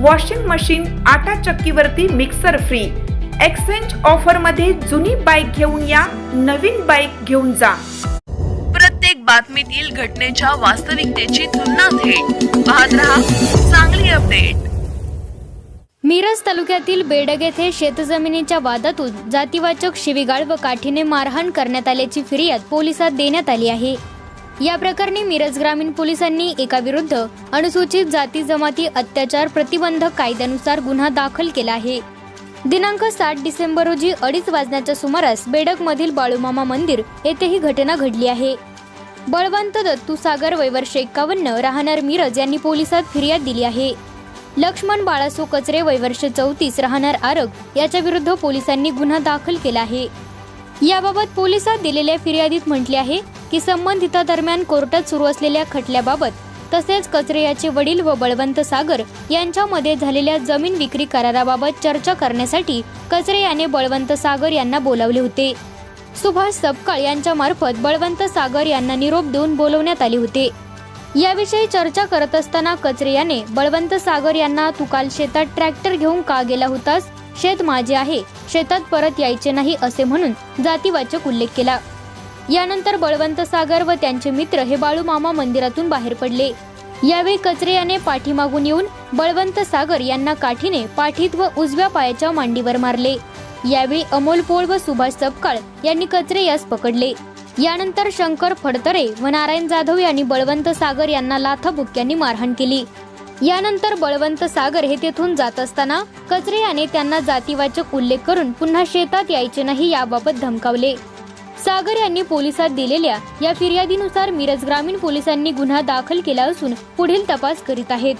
Washing machine आटा चक्कीवरती mixer free exchange ऑफरमध्ये जुनी बाईक घेऊन या नवीन बाईक घेऊन जा. प्रत्येक बातमीतील घटनेच्या वास्तविकतेची तुलना थेट. पाहत रहा चांगली अपडेट मिरज तालुक्यातील बेडग येथे शेतजमिनीच्या वादातून जातीवाचक शिवीगाळ व काठीने मारहाण करण्यात आल्याची फिर्याद पोलिसात देण्यात आली आहे. या प्रकरणी मिरज ग्रामीण पोलिसांनी एका विरुद्ध अनुसूचित जाती जमाती अत्याचार प्रतिबंधक कायद्यानुसार गुन्हा दाखल केला आहे. दिनांक सात डिसेंबर रोजी अडीच वाजण्याच्या सुमारास बेडकमधील बाळूमामा मंदिर येथे ही घटना घडली आहे. बळवंत दत्तू सागर वयवर्ष एक्कावन्न राहणार मिरज यांनी पोलिसात फिर्याद दिली आहे. लक्ष्मण बाळासो कचरे वयवर्ष चौतीस राहणार आरग याच्या विरुद्ध पोलिसांनी गुन्हा दाखल केला आहे. याबाबत पोलिसात दिलेल्या फिर्यादीत म्हटले आहे की संबंधितादरम्यान कोर्टात सुरू असलेल्या खटल्याबाबत तसेच कचरे याचे वडील व बळवंत सागर यांच्यामध्ये झालेल्या जमीन विक्री कराराबाबत चर्चा करण्यासाठी कचरे याने बळवंत सागर यांना बोलावले होते. सुभाष सपकाळ यांच्या मार्फत बळवंत सागर यांना निरोप देऊन बोलवण्यात आले होते. याविषयी चर्चा करत असताना कचरे याने बळवंत सागर यांना तू काल शेतात ट्रॅक्टर घेऊन का गेला होतास? शेत माझे आहे. शेतात परत यायचे नाही असे म्हणून जातीवाचक उल्लेख केला. यानंतर बळवंत सागर व त्यांचे मित्र हे बाळूमामा मंदिरातून बाहेर पडले. यावेळी कचरे याने पाठीमागून येऊन बळवंत सागर यांना काठीने पाठीत व उजव्या पायाच्या मांडीवर मारले. यावेळी अमोल पोळ व सुभाष सपकाळ यांनी कचरे यास पकडले. यानंतर शंकर फडतरे व नारायण जाधव यांनी बळवंत सागर यांना लाथाबुक्क्यांनी मारहाण केली. यानंतर बळवंत सागर हे तेथून जात असताना कचरे याने त्यांना जातीवाचक उल्लेख करून पुन्हा शेतात यायचे नाही याबाबत धमकावले. सागर यांनी पोलिसात दिलेल्या या फिर्यादीनुसार मिरज ग्रामीण पोलिसांनी गुन्हा दाखल केला असून पुढील तपास करीत आहेत.